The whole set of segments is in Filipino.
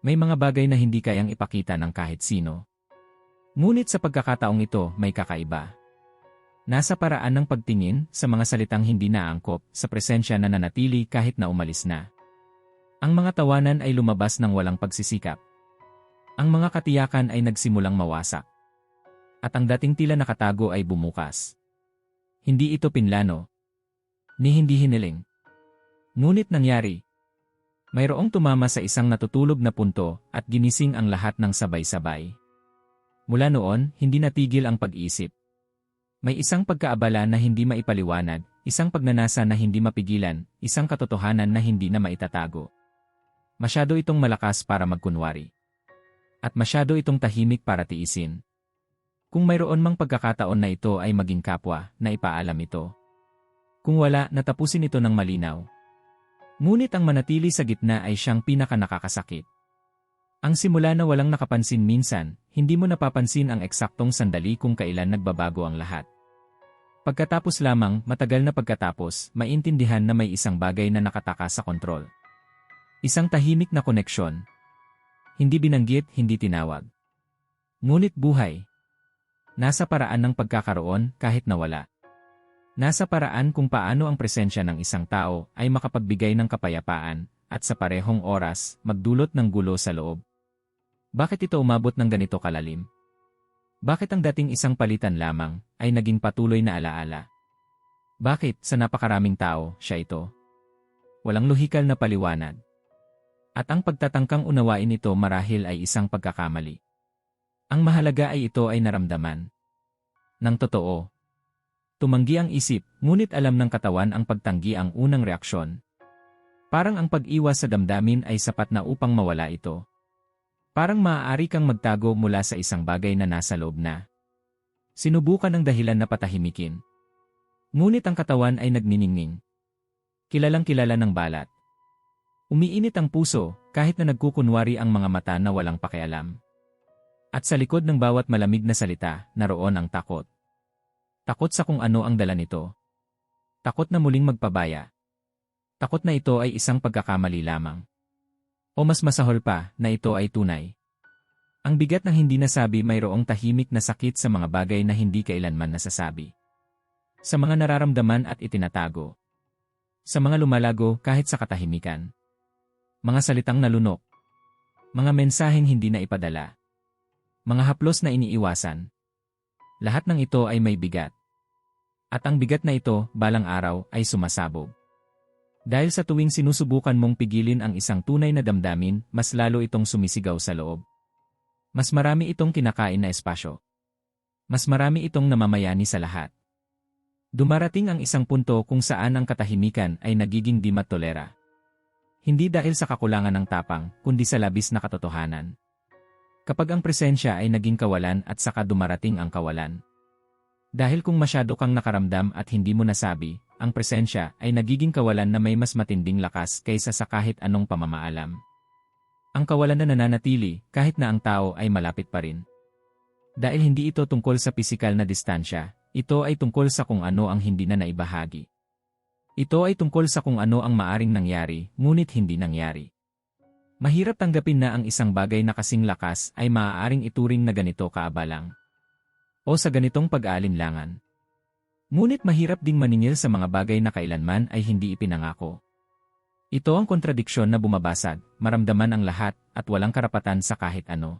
May mga bagay na hindi kayang ipakita ng kahit sino. Ngunit sa pagkakataong ito, may kakaiba. Nasa paraan ng pagtingin sa mga salitang hindi naangkop sa presensya na nanatili kahit na umalis na. Ang mga tawanan ay lumabas ng walang pagsisikap. Ang mga katiyakan ay nagsimulang mawasak. At ang dating tila nakatago ay bumukas. Hindi ito pinlano. Ni hindi hiniling. Ngunit nangyari, mayroong tumama sa isang natutulog na punto at ginising ang lahat ng sabay-sabay. Mula noon, hindi natigil ang pag-isip. May isang pagkaabala na hindi maipaliwanag, isang pagnanasa na hindi mapigilan, isang katotohanan na hindi na maitatago. Masyado itong malakas para magkunwari. At masyado itong tahimik para tiisin. Kung mayroon mang pagkakataon na ito ay maging kapwa, na ipaalam ito. Kung wala, natapusin ito ng malinaw, Ngunit ang manatili sa gitna ay siyang pinakanakakasakit. Ang simula na walang nakapansin minsan, hindi mo napapansin ang eksaktong sandali kung kailan nagbabago ang lahat. Pagkatapos lamang, matagal na pagkatapos, maintindihan na may isang bagay na nakataka sa kontrol. Isang tahimik na koneksyon. Hindi binanggit, hindi tinawag. Ngunit buhay. Nasa paraan ng pagkakaroon kahit nawala. Nasa paraan kung paano ang presensya ng isang tao ay makapagbigay ng kapayapaan at sa parehong oras magdulot ng gulo sa loob. Bakit ito umabot ng ganito kalalim? Bakit ang dating isang palitan lamang ay naging patuloy na alaala? Bakit sa napakaraming tao siya ito? Walang lohikal na paliwanag. At ang pagtatangkang unawain ito marahil ay isang pagkakamali. Ang mahalaga ay ito ay naramdaman. Nang totoo, Tumanggi ang isip, ngunit alam ng katawan ang pagtanggi ang unang reaksyon. Parang ang pag-iwas sa damdamin ay sapat na upang mawala ito. Parang maaari kang magtago mula sa isang bagay na nasa loob na. Sinubukan ng dahilan na patahimikin. Ngunit ang katawan ay nagniningning. Kilalang kilala ng balat. Umiinit ang puso kahit na nagkukunwari ang mga mata na walang pakialam. At sa likod ng bawat malamig na salita, naroon ang takot. Takot sa kung ano ang dala nito. Takot na muling magpabaya. Takot na ito ay isang pagkakamali lamang. O mas masahol pa na ito ay tunay. Ang bigat ng hindi nasabi mayroong tahimik na sakit sa mga bagay na hindi kailanman nasasabi. Sa mga nararamdaman at itinatago. Sa mga lumalago kahit sa katahimikan. Mga salitang nalunok. Mga mensaheng hindi na ipadala. Mga haplos na iniiwasan. Lahat ng ito ay may bigat. At ang bigat na ito, balang araw, ay sumasabog. Dahil sa tuwing sinusubukan mong pigilin ang isang tunay na damdamin, mas lalo itong sumisigaw sa loob. Mas marami itong kinakain na espasyo. Mas marami itong namamayani sa lahat. Dumarating ang isang punto kung saan ang katahimikan ay nagiging di matolera. Hindi dahil sa kakulangan ng tapang, kundi sa labis na katotohanan. Kapag ang presensya ay naging kawalan at saka dumarating ang kawalan, dahil kung masyado kang nakaramdam at hindi mo nasabi, ang presensya ay nagiging kawalan na may mas matinding lakas kaysa sa kahit anong pamamaalam. Ang kawalan na nananatili kahit na ang tao ay malapit pa rin. Dahil hindi ito tungkol sa pisikal na distansya, ito ay tungkol sa kung ano ang hindi na naibahagi. Ito ay tungkol sa kung ano ang maaring nangyari, ngunit hindi nangyari. Mahirap tanggapin na ang isang bagay na kasing lakas ay maaaring ituring na ganito kaabalang o sa ganitong pag-aalinlangan. Ngunit mahirap ding maningil sa mga bagay na kailanman ay hindi ipinangako. Ito ang kontradiksyon na bumabasag, maramdaman ang lahat at walang karapatan sa kahit ano.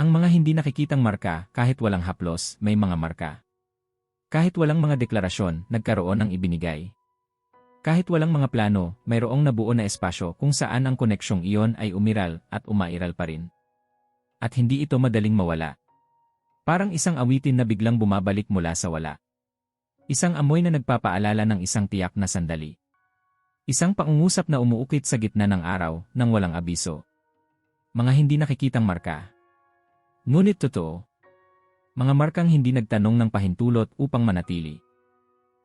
Ang mga hindi nakikitang marka kahit walang haplos, may mga marka. Kahit walang mga deklarasyon, nagkaroon ng ibinigay. Kahit walang mga plano, mayroong nabuo na espasyo kung saan ang koneksyong iyon ay umiral at umairal pa rin. At hindi ito madaling mawala. Parang isang awitin na biglang bumabalik mula sa wala. Isang amoy na nagpapaalala ng isang tiyak na sandali. Isang pangungusap na umuukit sa gitna ng araw nang walang abiso. Mga hindi nakikitang marka. Ngunit totoo. Mga markang hindi nagtanong ng pahintulot upang manatili.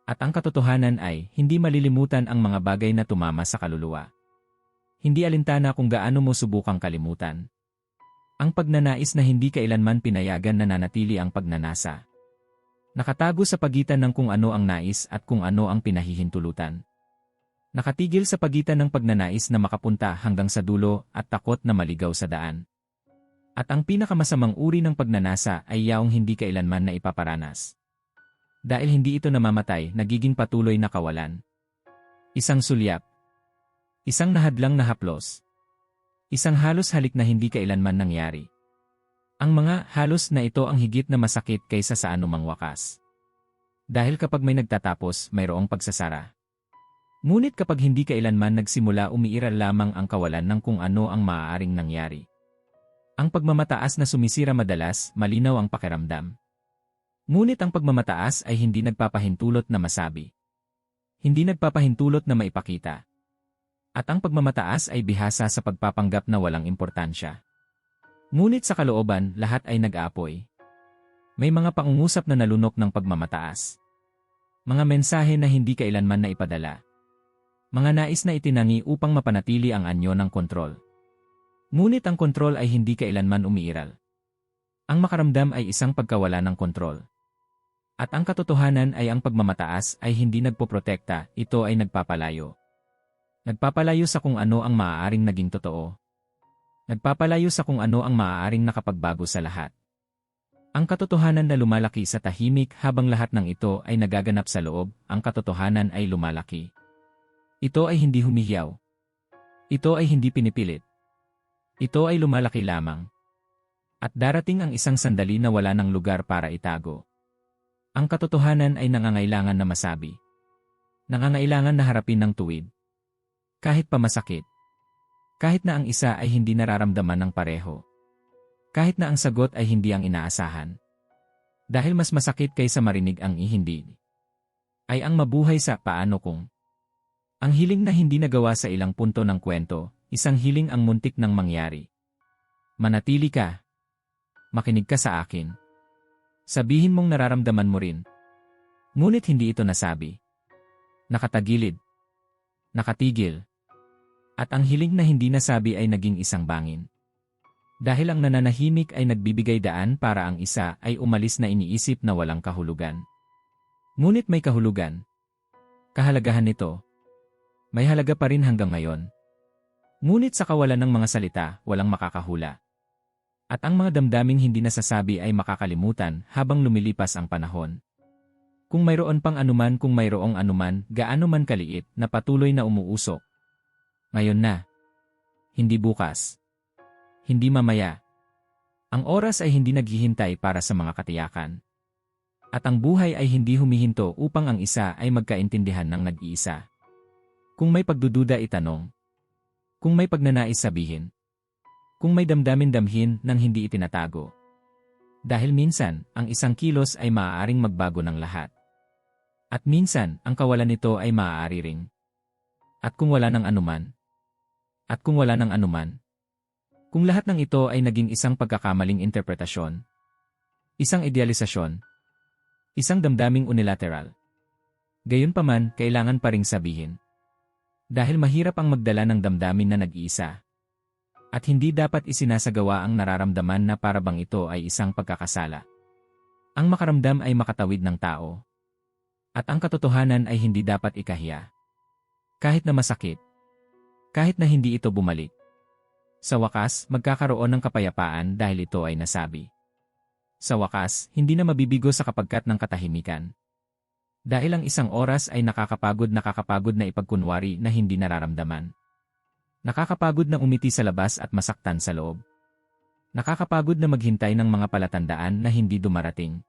At ang katotohanan ay, hindi malilimutan ang mga bagay na tumama sa kaluluwa. Hindi alintana kung gaano mo subukang kalimutan. Ang pagnanais na hindi kailanman pinayagan na nanatili ang pagnanasa. Nakatago sa pagitan ng kung ano ang nais at kung ano ang pinahihintulutan. Nakatigil sa pagitan ng pagnanais na makapunta hanggang sa dulo at takot na maligaw sa daan. At ang pinakamasamang uri ng pagnanasa ay yaong hindi kailanman na ipaparanas. Dahil hindi ito namamatay, nagiging patuloy na kawalan. Isang sulyap. Isang nahadlang na haplos. Isang halos halik na hindi kailanman nangyari. Ang mga halos na ito ang higit na masakit kaysa sa anumang wakas. Dahil kapag may nagtatapos, mayroong pagsasara. Ngunit kapag hindi kailanman nagsimula umiiral lamang ang kawalan ng kung ano ang maaaring nangyari. Ang pagmamataas na sumisira madalas, malinaw ang pakiramdam. Ngunit ang pagmamataas ay hindi nagpapahintulot na masabi. Hindi nagpapahintulot na maipakita. At ang pagmamataas ay bihasa sa pagpapanggap na walang importansya. Ngunit sa kalooban, lahat ay nag-aapoy. May mga pangungusap na nalunok ng pagmamataas. Mga mensahe na hindi kailanman na ipadala. Mga nais na itinangi upang mapanatili ang anyo ng kontrol. Ngunit ang kontrol ay hindi kailanman umiiral. Ang makaramdam ay isang pagkawala ng kontrol. At ang katotohanan ay ang pagmamataas ay hindi nagpoprotekta, ito ay nagpapalayo. Nagpapalayo sa kung ano ang maaaring naging totoo. Nagpapalayo sa kung ano ang maaaring nakapagbago sa lahat. Ang katotohanan na lumalaki sa tahimik habang lahat ng ito ay nagaganap sa loob, ang katotohanan ay lumalaki. Ito ay hindi humihiyaw. Ito ay hindi pinipilit. Ito ay lumalaki lamang. At darating ang isang sandali na wala ng lugar para itago. Ang katotohanan ay nangangailangan na masabi. Nangangailangan na harapin ng tuwid. Kahit pa masakit. Kahit na ang isa ay hindi nararamdaman ng pareho. Kahit na ang sagot ay hindi ang inaasahan. Dahil mas masakit kaysa marinig ang ihindi. Ay ang mabuhay sa paano kung. Ang hiling na hindi nagawa sa ilang punto ng kwento, isang hiling ang muntik ng mangyari. Manatili ka. Makinig ka sa akin. Sabihin mong nararamdaman mo rin. Ngunit hindi ito nasabi. Nakatagilid. Nakatigil. At ang hiling na hindi nasabi ay naging isang bangin. Dahil ang nananahimik ay nagbibigay daan para ang isa ay umalis na iniisip na walang kahulugan. Ngunit may kahulugan. Kahalagahan nito, may halaga pa rin hanggang ngayon. Ngunit sa kawalan ng mga salita, walang makakahula. At ang mga damdaming hindi nasasabi ay makakalimutan habang lumilipas ang panahon. Kung mayroon pang anuman kung mayroong anuman, gaano man kaliit na patuloy na umuusok. Ngayon na. Hindi bukas. Hindi mamaya. Ang oras ay hindi naghihintay para sa mga katiyakan. At ang buhay ay hindi humihinto upang ang isa ay magkaintindihan ng nag-iisa. Kung may pagdududa itanong. Kung may pagnanais sabihin. Kung may damdamin damhin nang hindi itinatago. Dahil minsan, ang isang kilos ay maaaring magbago ng lahat. At minsan, ang kawalan nito ay maaari ring. At kung wala ng anuman. At kung wala ng anuman. Kung lahat ng ito ay naging isang pagkakamaling interpretasyon. Isang idealisasyon. Isang damdaming unilateral. Gayunpaman, kailangan pa ring sabihin. Dahil mahirap ang magdala ng damdamin na nag-iisa. At hindi dapat isinasagawa ang nararamdaman na parabang ito ay isang pagkakasala. Ang makaramdam ay makatawid ng tao. At ang katotohanan ay hindi dapat ikahiya. Kahit na masakit. Kahit na hindi ito bumalik. Sa wakas, magkakaroon ng kapayapaan dahil ito ay nasabi. Sa wakas, hindi na mabibigo sa kapagkat ng katahimikan. Dahil ang isang oras ay nakakapagod nakakapagod na ipagkunwari na hindi nararamdaman. Nakakapagod na umiti sa labas at masaktan sa loob. Nakakapagod na maghintay ng mga palatandaan na hindi dumarating.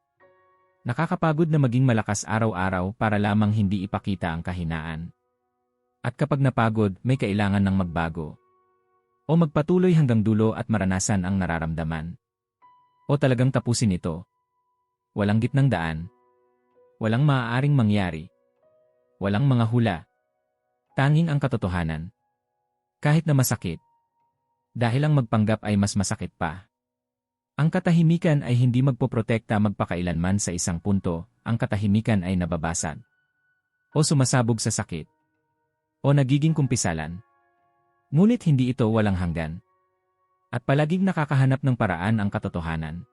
Nakakapagod na maging malakas araw-araw para lamang hindi ipakita ang kahinaan. At kapag napagod, may kailangan ng magbago. O magpatuloy hanggang dulo at maranasan ang nararamdaman. O talagang tapusin ito. Walang gitnang daan, Walang maaaring mangyari. Walang mga hula. Tanging ang katotohanan. Kahit na masakit. Dahil ang magpanggap ay mas masakit pa. Ang katahimikan ay hindi magpoprotekta magpakailanman sa isang punto, ang katahimikan ay nababasag. O sumasabog sa sakit. O nagiging kumpisalan. Ngunit hindi ito walang hanggan. At palaging nakakahanap ng paraan ang katotohanan.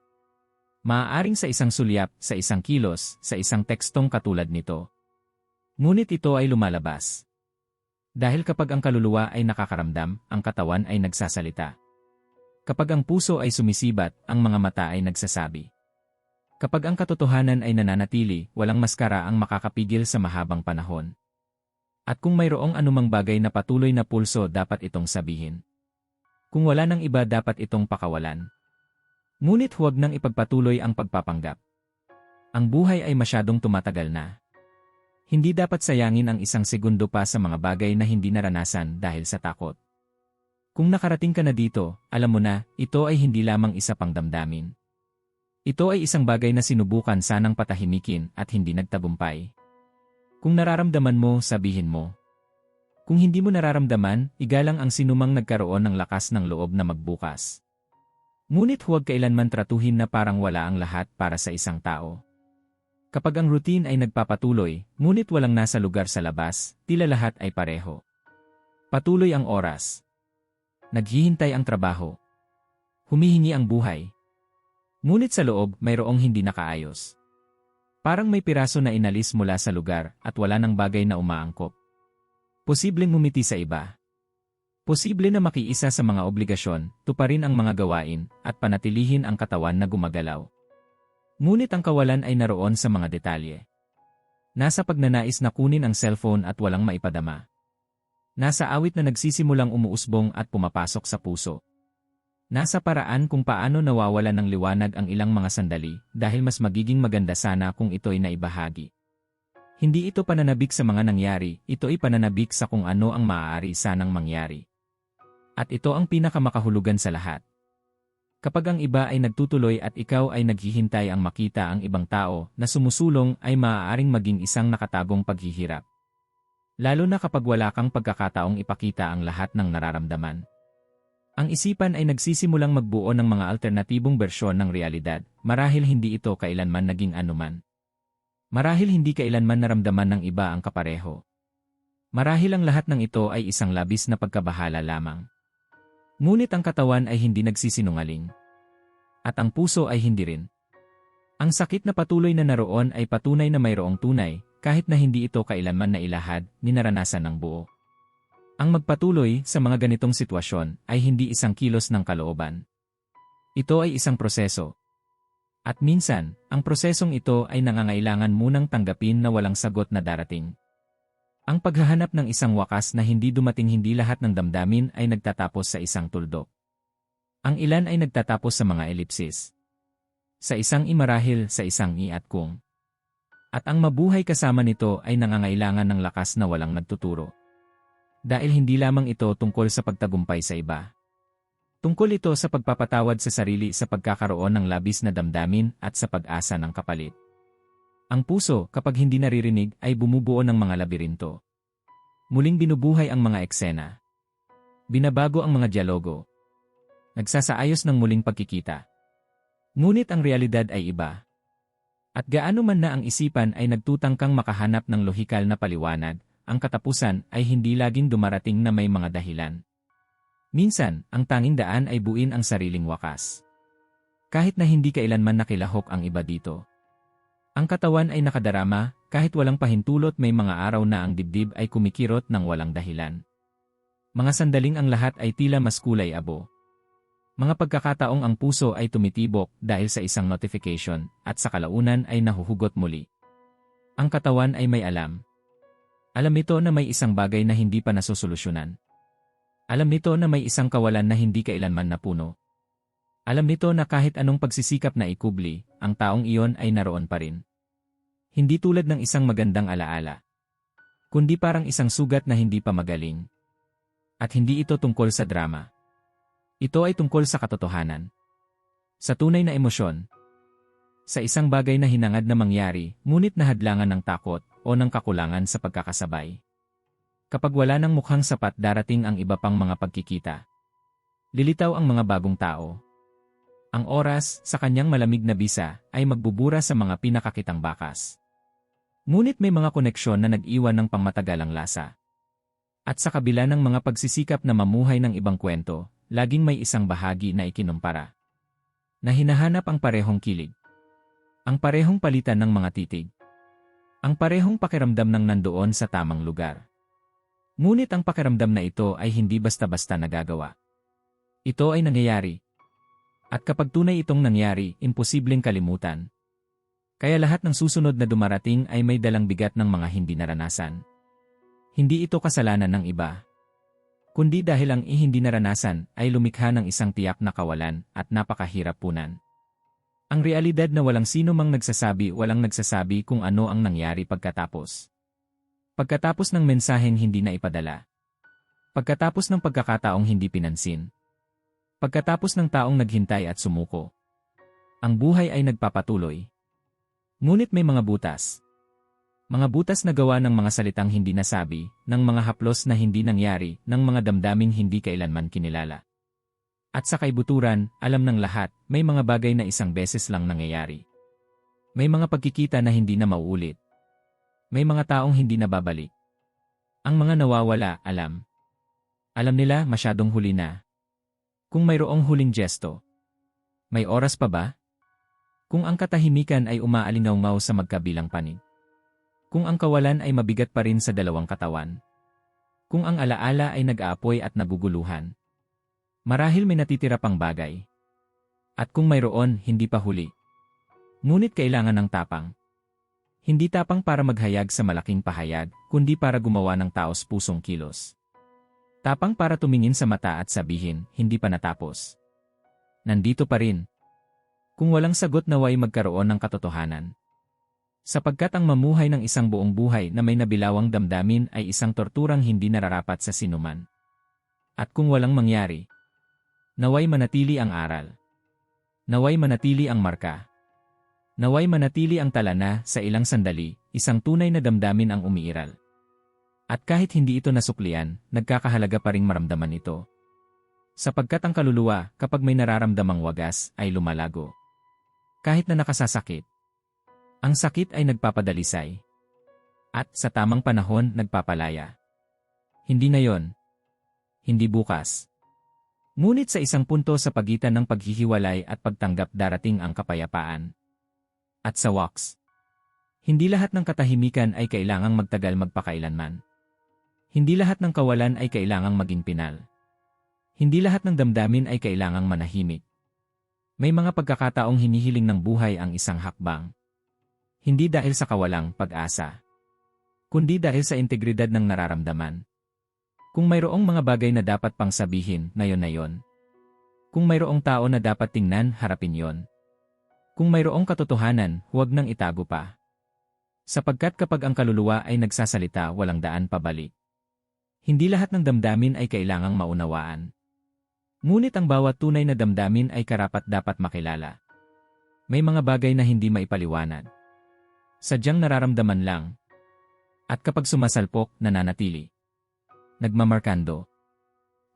Maaaring sa isang sulyap, sa isang kilos, sa isang tekstong katulad nito. Ngunit ito ay lumalabas. Dahil kapag ang kaluluwa ay nakakaramdam, ang katawan ay nagsasalita. Kapag ang puso ay sumisibat, ang mga mata ay nagsasabi. Kapag ang katotohanan ay nananatili, walang maskara ang makakapigil sa mahabang panahon. At kung mayroong anumang bagay na patuloy na pulso dapat itong sabihin. Kung wala ng iba dapat itong pakawalan. Ngunit huwag nang ipagpatuloy ang pagpapanggap. Ang buhay ay masyadong tumatagal na. Hindi dapat sayangin ang isang segundo pa sa mga bagay na hindi naranasan dahil sa takot. Kung nakarating ka na dito, alam mo na, ito ay hindi lamang isa pang damdamin. Ito ay isang bagay na sinubukan sanang patahimikin at hindi nagtabumpay. Kung nararamdaman mo, sabihin mo. Kung hindi mo nararamdaman, igalang ang sinumang nagkaroon ng lakas ng loob na magbukas. Ngunit huwag kailanman tratuhin na parang wala ang lahat para sa isang tao. Kapag ang routine ay nagpapatuloy, ngunit walang nasa lugar sa labas, tila lahat ay pareho. Patuloy ang oras. Naghihintay ang trabaho. Humihingi ang buhay. Ngunit sa loob, mayroong hindi nakaayos. Parang may piraso na inalis mula sa lugar at wala ng bagay na umaangkop. Posibleng ngumiti sa iba. Posible na makiisa sa mga obligasyon, tuparin ang mga gawain, at panatilihin ang katawan na gumagalaw. Ngunit ang kawalan ay naroon sa mga detalye. Nasa pagnanais na kunin ang cellphone at walang maipadama. Nasa awit na nagsisimulang umuusbong at pumapasok sa puso. Nasa paraan kung paano nawawala ng liwanag ang ilang mga sandali dahil mas magiging maganda sana kung ito'y naibahagi. Hindi ito pananabik sa mga nangyari, ito'y pananabik sa kung ano ang maaari sanang mangyari. At ito ang pinakamakahulugan sa lahat. Kapag ang iba ay nagtutuloy at ikaw ay naghihintay ang makita ang ibang tao na sumusulong ay maaaring maging isang nakatagong paghihirap. Lalo na kapag wala kang pagkakataong ipakita ang lahat ng nararamdaman. Ang isipan ay nagsisimulang magbuo ng mga alternatibong bersyon ng realidad, marahil hindi ito kailanman naging anuman. Marahil hindi kailanman naramdaman ng iba ang kapareho. Marahil ang lahat ng ito ay isang labis na pagkabahala lamang. Ngunit ang katawan ay hindi nagsisinungaling. At ang puso ay hindi rin. Ang sakit na patuloy na naroon ay patunay na mayroong tunay, kahit na hindi ito kailanman na ilahad, ninaranasan ng buo. Ang magpatuloy sa mga ganitong sitwasyon ay hindi isang kilos ng kalooban. Ito ay isang proseso. At minsan, ang prosesong ito ay nangangailangan munang tanggapin na walang sagot na darating. Ang paghahanap ng isang wakas na hindi dumating hindi lahat ng damdamin ay nagtatapos sa isang tuldok. Ang ilan ay nagtatapos sa mga elipsis. Sa isang imarahil sa isang i at kung. At ang mabuhay kasama nito ay nangangailangan ng lakas na walang nagtuturo. Dahil hindi lamang ito tungkol sa pagtagumpay sa iba. Tungkol ito sa pagpapatawad sa sarili sa pagkakaroon ng labis na damdamin at sa pag-asa ng kapalit. Ang puso, kapag hindi naririnig, ay bumubuo ng mga labirinto. Muling binubuhay ang mga eksena. Binabago ang mga dialogo. Nagsasaayos ng muling pagkikita. Ngunit ang realidad ay iba. At gaano man na ang isipan ay nagtutangkang makahanap ng lohikal na paliwanag, ang katapusan ay hindi laging dumarating na may mga dahilan. Minsan, ang tanging daan ay buin ang sariling wakas. Kahit na hindi kailanman nakilahok ang iba dito. Ang katawan ay nakadarama, kahit walang pahintulot may mga araw na ang dibdib ay kumikirot ng walang dahilan. Mga sandaling ang lahat ay tila mas kulay abo. Mga pagkakataong ang puso ay tumitibok dahil sa isang notification at sa kalaunan ay nahuhugot muli. Ang katawan ay may alam. Alam nito na may isang bagay na hindi pa nasusolusyonan. Alam nito na may isang kawalan na hindi kailanman napuno. Alam nito na kahit anong pagsisikap na ikubli, ang taong iyon ay naroon pa rin. Hindi tulad ng isang magandang alaala. Kundi parang isang sugat na hindi pa magaling. At hindi ito tungkol sa drama. Ito ay tungkol sa katotohanan. Sa tunay na emosyon. Sa isang bagay na hinangad na mangyari, ngunit nahadlangan ng takot o ng kakulangan sa pagkakasabay. Kapag wala ng mukhang sapat darating ang iba pang mga pagkikita. Lilitaw ang mga bagong tao, ang oras, sa kanyang malamig na bisa, ay magbubura sa mga pinakakitang bakas. Ngunit may mga koneksyon na nag-iwan ng pangmatagalang lasa. At sa kabila ng mga pagsisikap na mamuhay ng ibang kwento, laging may isang bahagi na ikinumpara. Na hinahanap ang parehong kilig. Ang parehong palitan ng mga titig. Ang parehong pakiramdam ng nandoon sa tamang lugar. Ngunit ang pakiramdam na ito ay hindi basta-basta nagagawa. Ito ay nangyayari. At kapag tunay itong nangyari, imposibleng kalimutan. Kaya lahat ng susunod na dumarating ay may dalang bigat ng mga hindi naranasan. Hindi ito kasalanan ng iba. Kundi dahil ang hindi naranasan ay lumikha ng isang tiyak na kawalan at napakahirap punan. Ang realidad na walang sino mang nagsasabi walang nagsasabi kung ano ang nangyari pagkatapos. Pagkatapos ng mensaheng hindi na ipadala. Pagkatapos ng pagkakataong hindi pinansin. Pagkatapos ng taong naghintay at sumuko. Ang buhay ay nagpapatuloy. Ngunit may mga butas. Mga butas na gawa ng mga salitang hindi nasabi, ng mga haplos na hindi nangyari, ng mga damdaming hindi kailanman kinilala. At sa kaibuturan, alam ng lahat, may mga bagay na isang beses lang nangyayari. May mga pagkikita na hindi na mauulit. May mga taong hindi na babalik. Ang mga nawawala, alam. Alam nila masyadong huli na. Kung mayroong huling gesto. May oras pa ba? Kung ang katahimikan ay umaalingaw sa magkabilang panig. Kung ang kawalan ay mabigat pa rin sa dalawang katawan. Kung ang alaala ay nag-aapoy at naguguluhan. Marahil may natitira pang bagay. At kung mayroon, hindi pa huli. Ngunit kailangan ng tapang. Hindi tapang para maghayag sa malaking pahayag, kundi para gumawa ng taos pusong kilos. Tapang para tumingin sa mata at sabihin, hindi pa natapos. Nandito pa rin, kung walang sagot naway magkaroon ng katotohanan. Sapagkat ang mamuhay ng isang buong buhay na may nabilawang damdamin ay isang torturang hindi nararapat sa sinuman. At kung walang mangyari, naway manatili ang aral. Naway manatili ang marka. Naway manatili ang talana sa ilang sandali, isang tunay na damdamin ang umiiral. At kahit hindi ito nasuklian, nagkakahalaga pa ring maramdaman ito. Sapagkat ang kaluluwa, kapag may nararamdamang wagas, ay lumalago kahit na nakasasakit. Ang sakit ay nagpapadalisay. At sa tamang panahon nagpapalaya. Hindi na yon. Hindi bukas. Ngunit sa isang punto sa pagitan ng paghihiwalay at pagtanggap darating ang kapayapaan. At sa wax. Hindi lahat ng katahimikan ay kailangang magtagal magpakailanman. Hindi lahat ng kawalan ay kailangang maging pinal. Hindi lahat ng damdamin ay kailangang manahimik. May mga pagkakataong hinihiling ng buhay ang isang hakbang. Hindi dahil sa kawalang pag-asa, kundi dahil sa integridad ng nararamdaman. Kung mayroong mga bagay na dapat pang sabihin, na yon na yon. Kung mayroong tao na dapat tingnan, harapin yon. Kung mayroong katotohanan, huwag nang itago pa. Sapagkat kapag ang kaluluwa ay nagsasalita walang daan pabalik. Hindi lahat ng damdamin ay kailangang maunawaan. Ngunit ang bawat tunay na damdamin ay karapat dapat makilala. May mga bagay na hindi maipaliwanag. Sadyang nararamdaman lang. At kapag sumasalpok, nananatili. Nagmamarkando.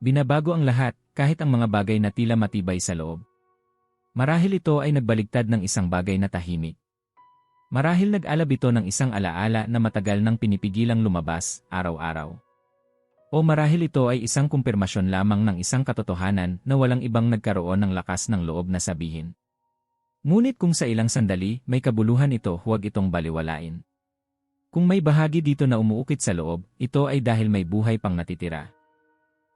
Binabago ang lahat, kahit ang mga bagay na tila matibay sa loob. Marahil ito ay nagbaligtad ng isang bagay na tahimik. Marahil nag-alab ito ng isang alaala na matagal nang pinipigilang lumabas, araw-araw. O marahil ito ay isang kumpirmasyon lamang ng isang katotohanan na walang ibang nagkaroon ng lakas ng loob na sabihin. Ngunit kung sa ilang sandali may kabuluhan ito huwag itong baliwalain. Kung may bahagi dito na umuukit sa loob, ito ay dahil may buhay pang natitira.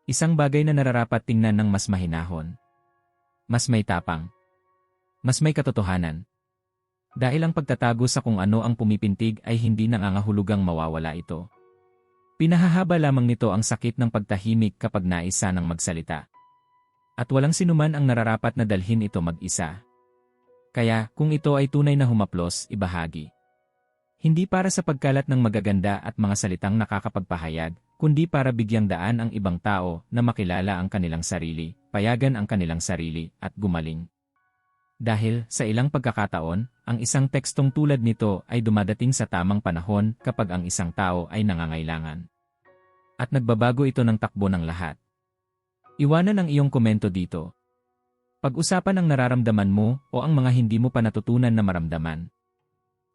Isang bagay na nararapat tingnan ng mas mahinahon. Mas may tapang. Mas may katotohanan. Dahil ang pagtatago sa kung ano ang pumipintig ay hindi nangangahulugang mawawala ito. Pinahahaba lamang nito ang sakit ng pagtahimik kapag naisa ng magsalita. At walang sinuman ang nararapat na dalhin ito mag-isa. Kaya, kung ito ay tunay na humaplos, ibahagi. Hindi para sa pagkalat ng magaganda at mga salitang nakakapagpahayag, kundi para bigyang daan ang ibang tao na makilala ang kanilang sarili, payagan ang kanilang sarili, at gumaling. Dahil, sa ilang pagkakataon, ang isang tekstong tulad nito ay dumadating sa tamang panahon kapag ang isang tao ay nangangailangan. At nagbabago ito ng takbo ng lahat. Iwanan ang iyong komento dito. Pag-usapan ang nararamdaman mo o ang mga hindi mo pa natutunan na maramdaman.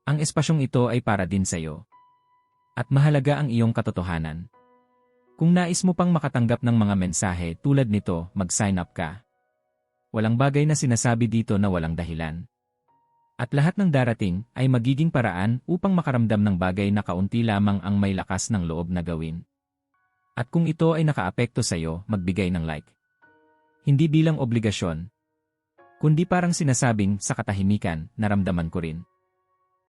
Ang espasyong ito ay para din sa iyo. At mahalaga ang iyong katotohanan. Kung nais mo pang makatanggap ng mga mensahe tulad nito, mag-sign up ka. Walang bagay na sinasabi dito na walang dahilan. At lahat ng darating ay magiging paraan upang makaramdam ng bagay na kaunti lamang ang may lakas ng loob na gawin. At kung ito ay nakaapekto sa iyo, magbigay ng like. Hindi bilang obligasyon, kundi parang sinasabing sa katahimikan, naramdaman ko rin.